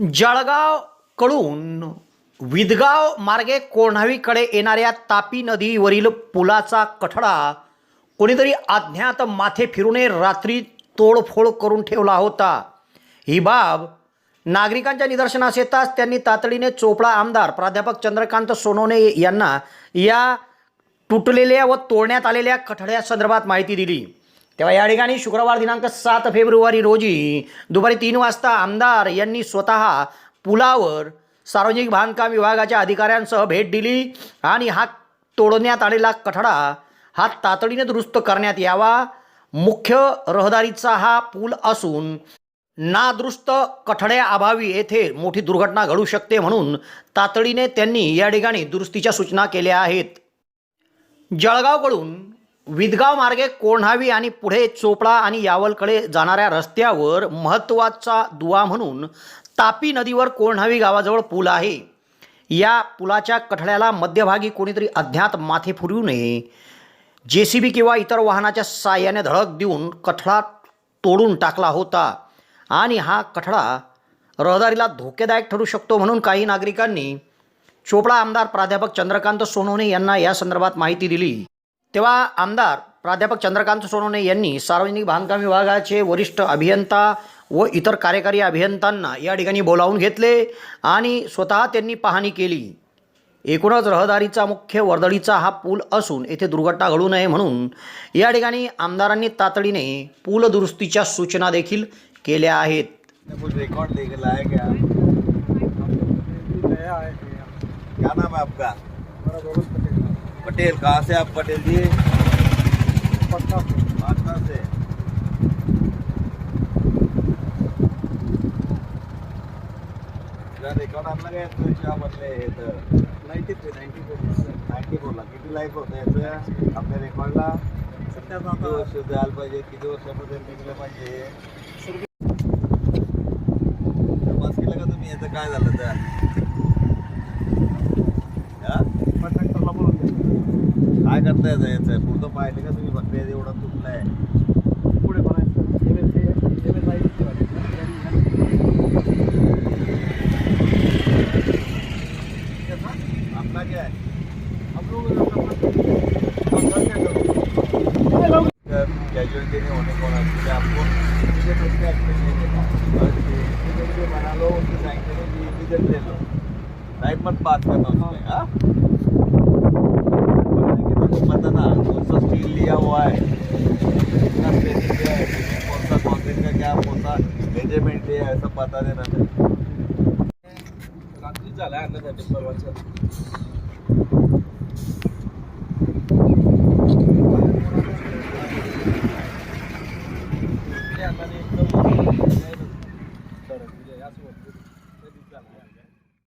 जळगावकडून विदगाव मार्गे कोण्हावीकडे येणाऱ्या तापी नदीवरील पुलाचा कठडा कोणीतरी अज्ञात माथे फिरूने रात्री तोडफोड करून ठेवला होता. ही बाब नागरिकांच्या निदर्शनास येताच त्यांनी तातडीने चोपडा आमदार प्राध्यापक चंद्रकांत सोनवणे यांना या तुटलेल्या व तोडण्यात आलेल्या कठड्यासंदर्भात माहिती दिली. तेव्हा या ठिकाणी शुक्रवार दिनांक सात फेब्रुवारी रोजी दुपारी तीन वाजता आमदार यांनी स्वतः पुलावर सार्वजनिक बांधकाम विभागाच्या अधिकाऱ्यांसह भेट दिली आणि हा तोडण्यात आलेला कठडा हा तातडीने दुरुस्त करण्यात यावा. मुख्य रहदारीचा हा पूल असून नादुरुस्त कठड्याअभावी येथे मोठी दुर्घटना घडू शकते म्हणून तातडीने त्यांनी या ठिकाणी दुरुस्तीच्या सूचना केल्या आहेत. जळगावकडून विदगाव मार्गे कोण्हावी आणि पुढे चोपडा आणि यावलकडे जाणाऱ्या रस्त्यावर महत्त्वाचा दुवा म्हणून तापी नदीवर कोण्हावी गावाजवळ पूल आहे. या पुलाच्या कठड्याला मध्यभागी कोणीतरी अज्ञात माथे फुरवू नये. जे सी बी किंवा इतर वाहनाच्या साह्याने धडक देऊन कठडा तोडून टाकला होता. आणि हा कठडा रहदारीला धोकेदायक ठरू शकतो म्हणून काही नागरिकांनी चोपडा आमदार प्राध्यापक चंद्रकांत सोनवणे यांना या संदर्भात माहिती दिली. तेव्हा आमदार प्राध्यापक चंद्रकांत सोनवणे यांनी सार्वजनिक बांधकाम विभागाचे वरिष्ठ अभियंता व इतर कार्यकारी अभियंत्यांना या ठिकाणी बोलावून घेतले आणि स्वतः त्यांनी पाहणी केली. एकूणच रहदारीचा मुख्य वर्दळीचा हा पूल असून येथे दुर्घटना घडू नये म्हणून या ठिकाणी आमदारांनी तातडीने पूल दुरुस्तीच्या सूचना देखील केल्या आहेत. रिकॉर्ड क्या? नाम है आपका? पटेल कहाँ से आप पटेल जी? पटना से। पाटना से। जरा रेकॉर्ड आणलं काय तुझ्या म्हटले ninety three ninety four. Ninety फोरला किती लाईफ होतं याचं आपल्या रेकॉर्डला किती वर्ष द्यायला पाहिजे किती वर्षामध्ये निघलं पाहिजे तपास केला का तुम्ही याचं काय झालं तर काय करताय जायचं पुढचं पाहिलं का तुम्ही बघताय एवढं तुटलंय पुढे पण आपला क्या है? आपको? बना लो उनकी साइन करो ये इधर ले लो। टाइम मत बात करना उसमें हाँ। मेजरमेंट लिया पता सब बता देना रात्री झाला अन्नासाठी परवाचं अन्नाने एकदम